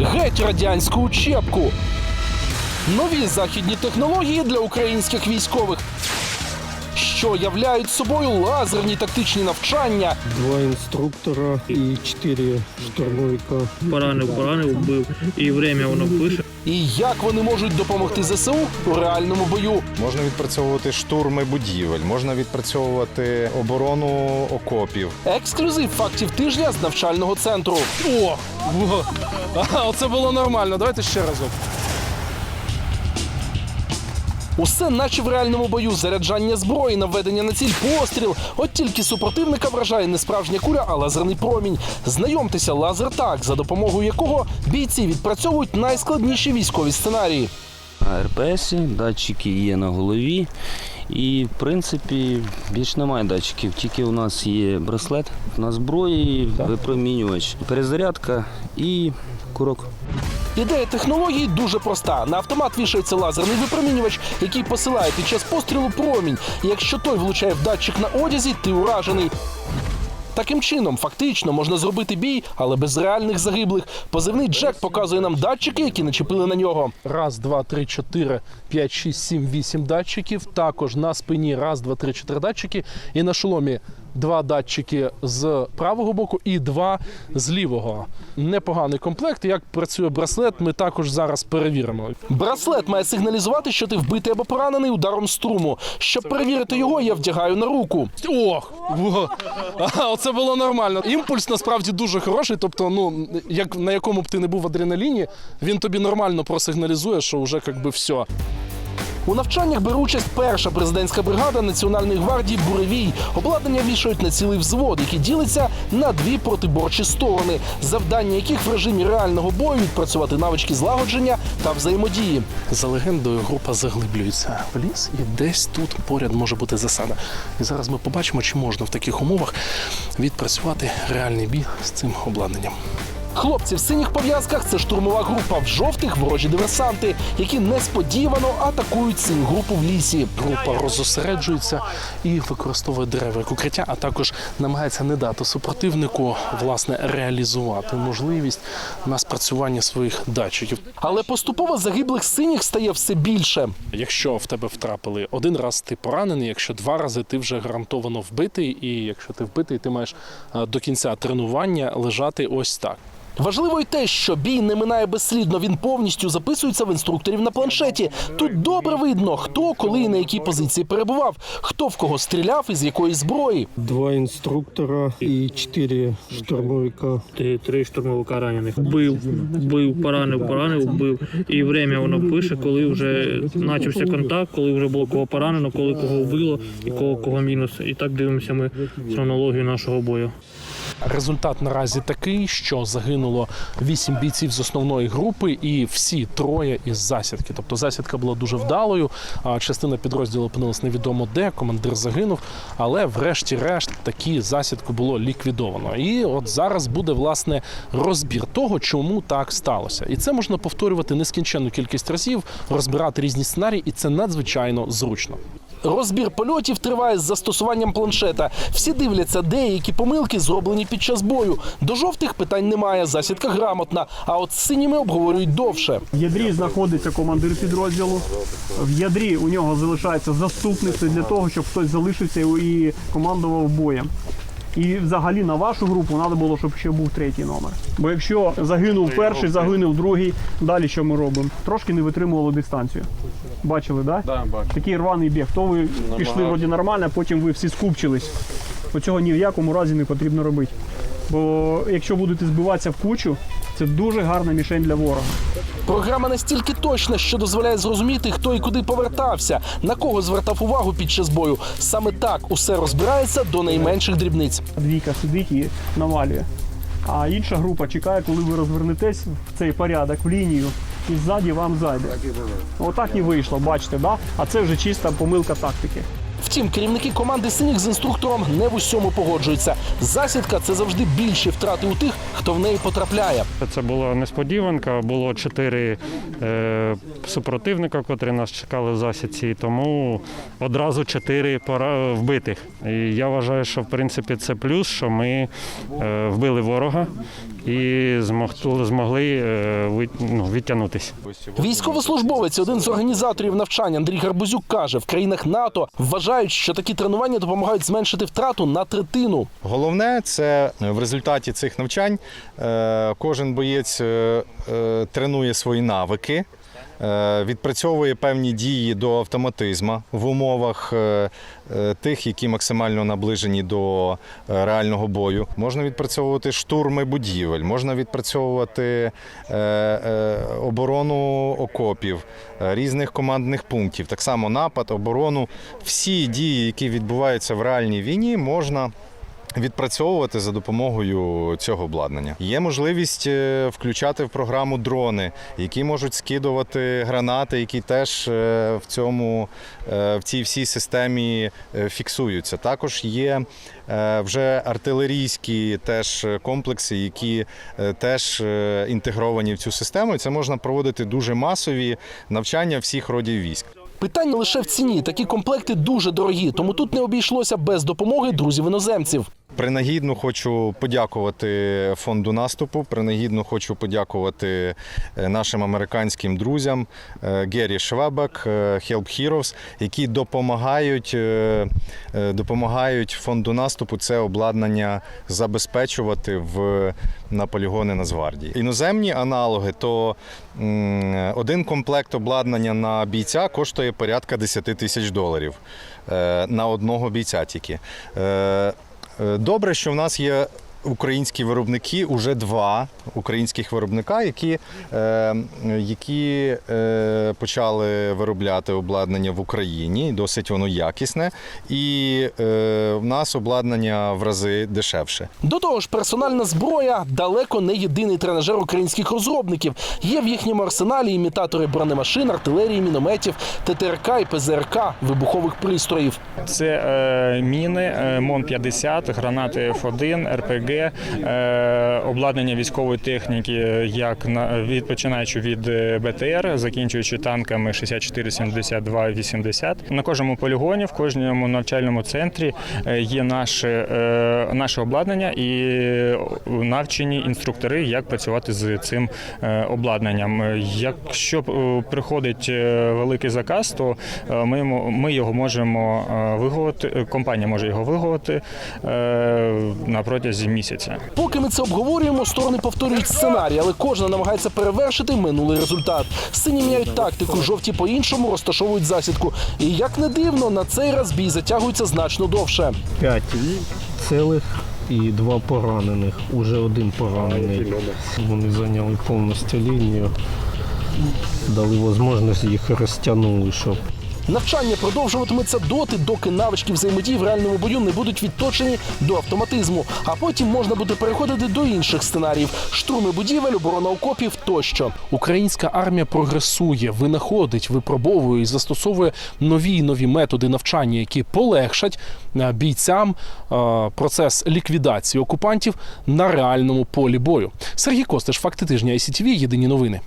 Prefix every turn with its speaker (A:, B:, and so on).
A: Геть радянську учебку. Нові західні технології для українських військових, що являють собою лазерні тактичні навчання,
B: Два інструктора і чотири штурмовика.
C: Поранив, поранив, вбив. І время воно пише.
A: і як вони можуть допомогти ЗСУ у реальному бою.
D: Можна відпрацьовувати штурми будівель, можна відпрацьовувати оборону окопів.
A: Ексклюзив фактів тижня з навчального центру. О. Ага, оце було нормально. Давайте ще разок. Усе наче в реальному бою заряджання зброї, наведення на ціль постріл. От тільки супротивника вражає не справжня куля, а лазерний промінь. Знайомтеся, лазертак, за допомогою якого бійці відпрацьовують найскладніші військові сценарії.
E: РПС, датчики є на голові. І, в принципі, більш немає датчиків. Тільки у нас є браслет на зброї, випромінювач, перезарядка і курок.
A: Ідея технології дуже проста. На автомат вішається лазерний випромінювач, який посилає під час пострілу промінь. Якщо той влучає в датчик на одязі, ти уражений. Таким чином, фактично, можна зробити бій, але без реальних загиблих. Позивний Джек показує нам датчики, які начепили на нього. Раз, два, три, чотири, п'ять, шість, сім, вісім датчиків. Також на спині раз, два, три, чотири датчики. І на шоломі два датчики з правого боку і два з лівого. Непоганий комплект. Як працює браслет, ми також зараз перевіримо. Браслет має сигналізувати, що ти вбитий або поранений ударом струму. Щоб перевірити його, я вдягаю на руку. Ох, оце було нормально. Імпульс насправді дуже хороший. Тобто, ну як на якому б ти не був адреналіні, він тобі нормально просигналізує, що вже якби все. У навчаннях бере участь перша президентська бригада Національної гвардії Буревій. Обладнання вішають на цілий взвод, який ділиться на дві протиборчі сторони, завдання яких в режимі реального бою відпрацювати навички злагодження та взаємодії. За легендою, група заглиблюється в ліс, і десь тут поряд може бути засада. І зараз ми побачимо, чи можна в таких умовах відпрацювати реальний бій з цим обладнанням. Хлопці в синіх пов'язках це штурмова група в жовтих ворожі диверсанти, які несподівано атакують синю групу в лісі. Група розосереджується і використовує дерева як укриття, а також намагається не дати супротивнику власне реалізувати можливість на спрацювання своїх датчиків. Але поступово загиблих синіх стає все більше. Якщо в тебе втрапили один раз, ти поранений. Якщо два рази ти вже гарантовано вбитий, і якщо ти вбитий, ти маєш е, до кінця тренування лежати ось так. Важливо й те, що бій не минає безслідно. Він повністю записується в інструкторів на планшеті. Тут добре видно, хто коли і на якій позиції перебував, хто в кого стріляв і з якої зброї.
B: Два інструктора і чотири штурмовика.
C: Три, три штурмовика ранених. Вбив, вбив, поранив, поранив, вбив. І время воно пише, коли вже почався контакт, коли вже було кого поранено, коли кого вбило і кого кого мінус. І так дивимося ми хронологію нашого бою.
A: Результат наразі такий, що загинуло вісім бійців з основної групи, і всі троє із засідки. Тобто засідка була дуже вдалою. А частина підрозділу опинилась невідомо де. Командир загинув, але врешті-решт такі засідку було ліквідовано. І от зараз буде власне розбір того, чому так сталося. І це можна повторювати нескінченну кількість разів, розбирати різні сценарії, і це надзвичайно зручно. Розбір польотів триває з застосуванням планшета. Всі дивляться, де які помилки зроблені під час бою. До жовтих питань немає, засідка грамотна. А от з синіми обговорюють довше.
F: В ядрі знаходиться командир підрозділу. В ядрі у нього залишається заступниця для того, щоб хтось залишився і командував боєм. І взагалі на вашу групу треба було, щоб ще був третій номер. Бо якщо загинув перший, загинув другий, далі що ми робимо? Трошки не витримували дистанцію. Бачили, так? Да? Такий рваний біг. То ви пішли вроді нормально, а потім ви всі скупчились. Оцього ні в якому разі не потрібно робити. Бо якщо будете збиватися в кучу, це дуже гарна мішень для ворога.
A: Програма настільки точна, що дозволяє зрозуміти, хто і куди повертався, на кого звертав увагу під час бою. Саме так усе розбирається до найменших дрібниць.
F: двійка сидить і навалює. А інша група чекає, коли ви розвернетесь в цей порядок, в лінію, і ззаді вам зайде. Отак і вийшло, бачите, да? А це вже чиста помилка тактики.
A: Втім, керівники команди синіх з інструктором не в усьому погоджуються. Засідка це завжди більші втрати у тих, хто в неї потрапляє.
G: Це була несподіванка. Було чотири е, супротивника, котрі нас чекали в засідці, тому одразу чотири пора вбитих. І я вважаю, що в принципі це плюс, що ми е, вбили ворога і змогли, змогли е, ну, відтягнутися.
A: Військовослужбовець, один з організаторів навчань Андрій Гарбузюк каже, в країнах НАТО вважають, що такі тренування допомагають зменшити втрату на третину.
D: Головне це в результаті цих навчань е, кожен боєць е, тренує свої навики. Е, Відпрацьовує певні дії до автоматизму в умовах е, е, тих, які максимально наближені до реального бою. Можна відпрацьовувати штурми будівель, можна відпрацьовувати оборону окопів, різних командних пунктів. Так само напад, оборону. Всі дії, які відбуваються в реальній війні, можна відпрацьовувати за допомогою цього обладнання. Є можливість е, включати в програму дрони, які можуть скидувати гранати, які теж е, в цьому е, в цій всій системі фіксуються. Також є вже артилерійські теж комплекси, які теж інтегровані в цю систему. Це можна проводити дуже масові навчання всіх родів військ.
A: Питання лише в ціні. Такі комплекти дуже дорогі, тому тут не обійшлося без допомоги друзів іноземців.
D: Принагідно хочу подякувати фонду наступу. Принагідно хочу подякувати е, нашим американським друзям е, Геррі Швебек, е, Help Heroes, які допомагають, допомагають фонду наступу це обладнання забезпечувати в на полігони Нацгвардії. Іноземні аналоги, то один комплект обладнання на бійця коштує порядка 10 тисяч доларів на одного бійця тільки. Добре, що в нас є українські виробники, уже два українських виробника, які, е, які е, почали виробляти обладнання в Україні. Досить воно якісне, і е, в нас обладнання в рази дешевше.
A: До того ж, персональна зброя далеко не єдиний тренажер українських розробників. Є в їхньому арсеналі імітатори бронемашин, артилерії, мінометів, ТТРК і ПЗРК, вибухових пристроїв.
H: Це е, міни, е, МОН-50, гранати F1, РПГ, е, обладнання військової техніки, як на від починаючи від е, БТР, закінчуючи танками 64, 72, 80. На кожному полігоні, в кожному навчальному центрі е, є наше, е, наше обладнання і навчені інструктори, як працювати з цим обладнанням. Якщо приходить великий заказ, то ми, ми його можемо виготовити, е, компанія може його виготовити е, на протязі місяця.
A: Поки ми це обговорюємо, сторони повторюють сценарій, але кожна намагається перевершити минулий результат. Сині міняють тактику, жовті по-іншому розташовують засідку. І як не дивно, на цей раз бій затягується значно довше.
B: П'ять цілих і два поранених. Уже один поранений. Вони зайняли повністю лінію. Дали можливість їх розтягнули, щоб
A: Навчання продовжуватиметься доти, доки навички взаємодії в реальному бою не будуть відточені до автоматизму. А потім можна буде переходити до інших сценаріїв: штурми будівель, оборона окопів тощо. Українська армія прогресує, винаходить, випробовує і застосовує нові і нові методи навчання, які полегшать е, бійцям е, процес ліквідації окупантів на реальному полі бою. Сергій Костиш, факти тижня ICTV, єдині новини.